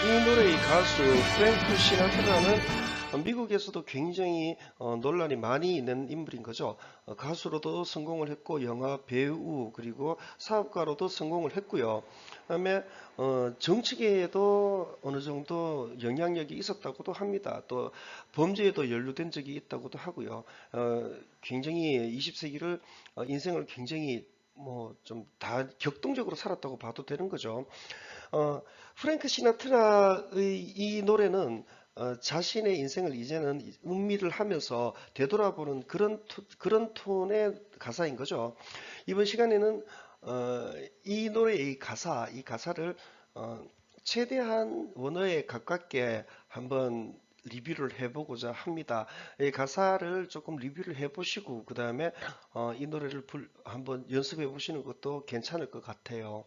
이 노래의 가수 프랭크 시나트라는 미국에서도 굉장히 어, 논란이 많이 있는 인물인 거죠. 어, 가수로도 성공을 했고 영화 배우 그리고 사업가로도 성공을 했고요. 그다음에 어, 정치계에도 어느 정도 영향력이 있었다고도 합니다. 또 범죄에도 연루된 적이 있다고도 하고요. 어, 굉장히 20세기를 어, 인생을 굉장히 뭐 좀 다 격동적으로 살았다고 봐도 되는 거죠. 어, 프랭크 시나트라의 이 노래는 어, 자신의 인생을 이제는 음미를 하면서 되돌아보는 그런 토- 그런 톤의 가사인 거죠. 이번 시간에는 어, 이 노래의 가사, 이 가사를 어, 최대한 원어에 가깝게 한번 리뷰를 해보고자 합니다. 이 가사를 조금 리뷰를 해보시고 그 다음에 이 노래를 불- 한번 연습해 보시는 것도 괜찮을 것 같아요.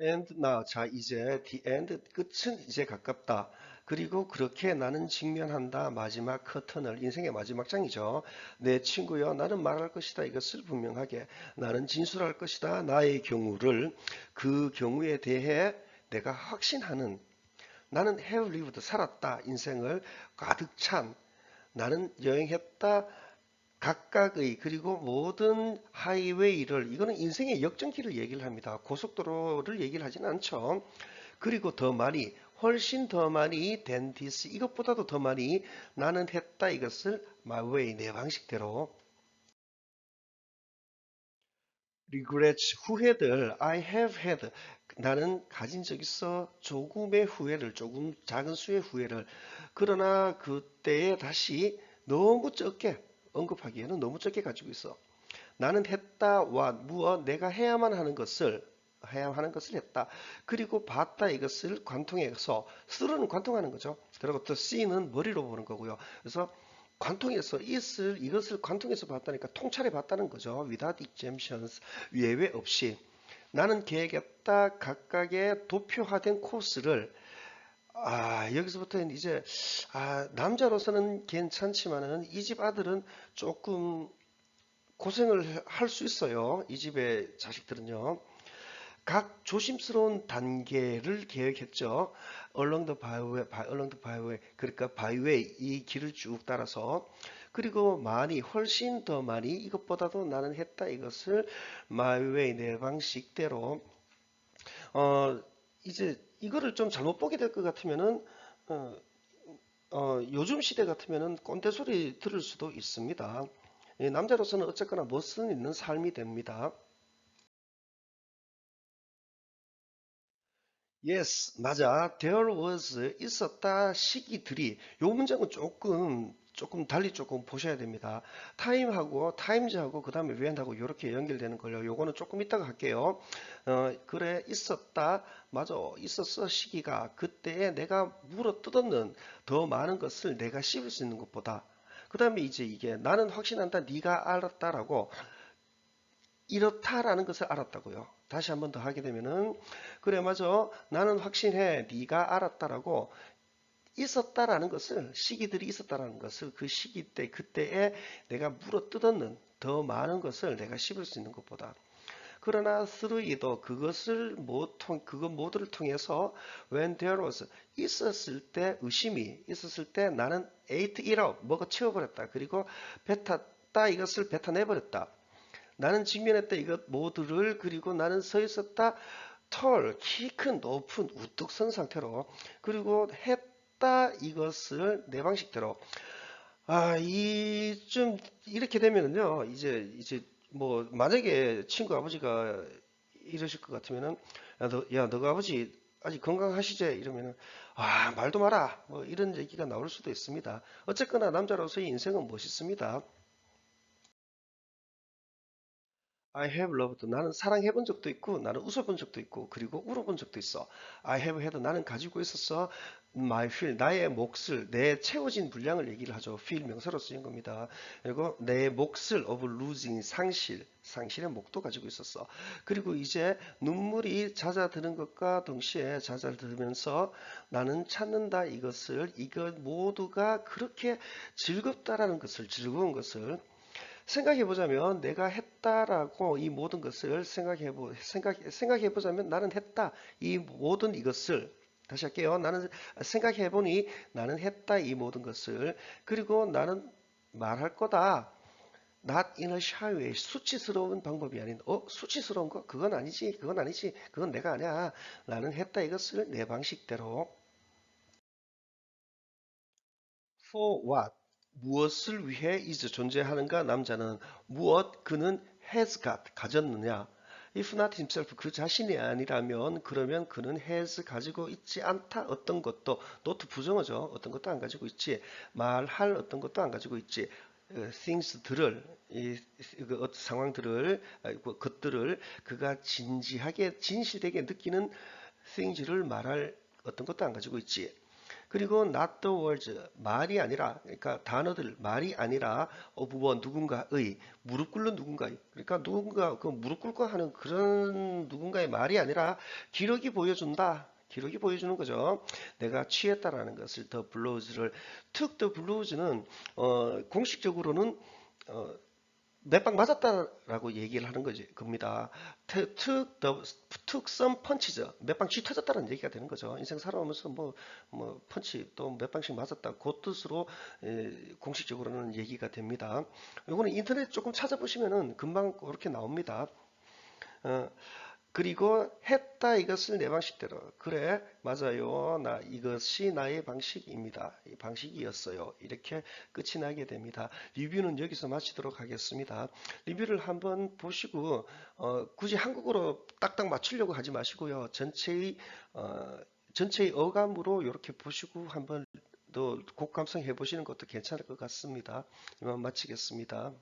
and now 자 이제 the end 끝은 이제 가깝다. 그리고 그렇게 나는 직면한다 마지막 커튼을 인생의 마지막 장이죠. 내 친구여 나는 말할 것이다 이것을 분명하게 나는 진술할 것이다 나의 경우를 그 경우에 대해 내가 확신하는 나는 have lived 살았다 인생을 가득 찬 나는 여행했다 각각의 그리고 모든 하이웨이를 이거는 인생의 역전기를 얘기를 합니다. 고속도로를 얘기를 하진 않죠. 그리고 더 많이 훨씬 더 많이 this 이것보다도 더 많이 나는 했다 이것을 my way 내 방식대로 regrets 후회들 I have had 나는 가진 적 있어 조금의 후회를 조금 작은 수의 후회를 그러나 그때에 다시 너무 적게 언급하기에는 너무 적게 가지고 있어 나는 했다와 무엇 내가 해야만 하는 것을 해야 하는 것을 했다. 그리고 봤다 이것을 관통해서 스루는 관통하는 거죠. 그리고 또 C는 머리로 보는 거고요. 그래서 관통해서 이것을 이것을 관통해서 봤다니까 통찰해 봤다는 거죠. without exemptions 예외 없이 나는 계획했다 각각의 도표화된 코스를 아 여기서부터는 이제 아 남자로서는 괜찮지만은 이 집 아들은 조금 고생을 할 수 있어요. 이 집의 자식들은요. 각 조심스러운 단계를 계획했죠. the byway, by- along the byway, 그러니까 byway 이 길을 쭉 따라서 그리고 많이 훨씬 더 많이 이것보다도 나는 했다 이것을 way 내 방식대로 어 이제 이거를 좀 잘못 보게 될 것 같으면은 어, 어, 요즘 시대 같으면은 꼰대 소리 들을 수도 있습니다. 예, 남자로서는 어쨌거나 멋은 있는 삶이 됩니다. Yes, 맞아. There was 있었다 시기들이 요 문장은 조금 조금 달리 조금 보셔야 됩니다. time하고 times하고 그 다음에 when하고 이렇게 연결되는 걸요. 요거는 조금 이따가 할게요. 어, 그래 있었다. 맞아. 있었어 시기가 그때에 내가 물어 뜯었는 더 많은 것을 내가 씹을 수 있는 것보다 그 다음에 이제 이게 나는 확신한다. 네가 알았다라고 이렇다라는 것을 알았다고요. 다시 한 번 더 하게 되면은 그래 맞아. 나는 확신해. 네가 알았다라고 있었다라는 것을 시기들이 있었다라는 것을 그 시기 때 그때에 내가 물어 뜯었는 더 많은 것을 내가 씹을 수 있는 것보다. 그러나 through도 그것을 못 통, 그것 모두를 통해서 when there was 있었을 때 의심이 있었을 때 나는 ate it up 먹어 채워버렸다. 그리고 뱉었다. 이것을 뱉어내버렸다 나는 직면했다. 이것 모두를 그리고 나는 서 있었다. 털, 키 큰 높은 우뚝 선 상태로 그리고 했다. 이것을 내 방식대로. 아, 이 좀 이렇게 되면은요 이제 이제 뭐 만약에 친구 아버지가 이러실 것 같으면은 야, 너, 야 너가 아버지 아직 건강하시지? 이러면은 아 말도 마라. 뭐 이런 얘기가 나올 수도 있습니다. 어쨌거나 남자로서의 인생은 멋있습니다 I have loved. 나는 사랑해본 적도 있고, 나는 웃어본 적도 있고, 그리고 울어본 적도 있어. I have had. 나는 가지고 있었어. My feel. 나의 몫을, 내 채워진 분량을 얘기를 하죠. feel 명사로 쓰인 겁니다. 그리고 내 몫을 of losing. 상실. 상실의 목도 가지고 있었어. 그리고 이제 눈물이 잦아드는 것과 동시에 잦아들면서 나는 찾는다 이것을, 이것 모두가 그렇게 즐겁다라는 것을, 즐거운 것을 생각해 보자면 내가 했다라고 이 모든 것을 생각해 보 생각 생각해 보자면 나는 했다. 이 모든 이것을 다시 할게요. 나는 생각해 보니 나는 했다 이 모든 것을 그리고 나는 말할 거다. not in a shy way. 수치스러운 방법이 아닌 어? 수치스러운 거? 그건 아니지 그건 아니지 그건 내가 아니야. 나는 했다 이것을 내 방식대로. For what 무엇을 위해 is 존재하는가? 남자는 무엇 그는 has got 가졌느냐? If not himself 그 자신이 아니라면 그러면 그는 has 가지고 있지 않다. 어떤 것도 not 부정어죠. 어떤 것도 안 가지고 있지. 말할 어떤 것도 안 가지고 있지. 어, things들을 이, 그 상황들을 아, 그 것들을 그가 진지하게 진실되게 느끼는 things를 말할 어떤 것도 안 가지고 있지 그리고 not the words 말이 아니라 그러니까 단어들 말이 아니라 of one 누군가의 무릎 꿇는 누군가의 그러니까 누군가 그 무릎 꿇고 하는 그런 누군가의 말이 아니라 기록이 보여준다. 기록이 보여주는 거죠. 내가 취했다라는 것을 더 블루즈를 특더 블루즈는 어, 공식적으로는 어, 몇방 맞았다라고 얘기를 하는 거지 겁니다. 특, 특, 더, 특성 펀치죠. 몇방 쥐 터졌다는 얘기가 되는 거죠. 인생 살아오면서 뭐, 뭐, 펀치 또 몇 방씩 맞았다. 그 뜻으로 에, 공식적으로는 얘기가 됩니다. 이거는 인터넷 조금 찾아보시면은 금방 그렇게 나옵니다. 어, 그리고 했다 이것을 내 방식대로. 그래 맞아요. 나 이것이 나의 방식입니다. 이 방식이었어요. 이렇게 끝이 나게 됩니다. 리뷰는 여기서 마치도록 하겠습니다. 리뷰를 한번 보시고 어, 굳이 한국어로 딱딱 맞추려고 하지 마시고요. 전체의 어, 전체의 어감으로 이렇게 보시고 한번 더 곡감성 해보시는 것도 괜찮을 것 같습니다. 이만 마치겠습니다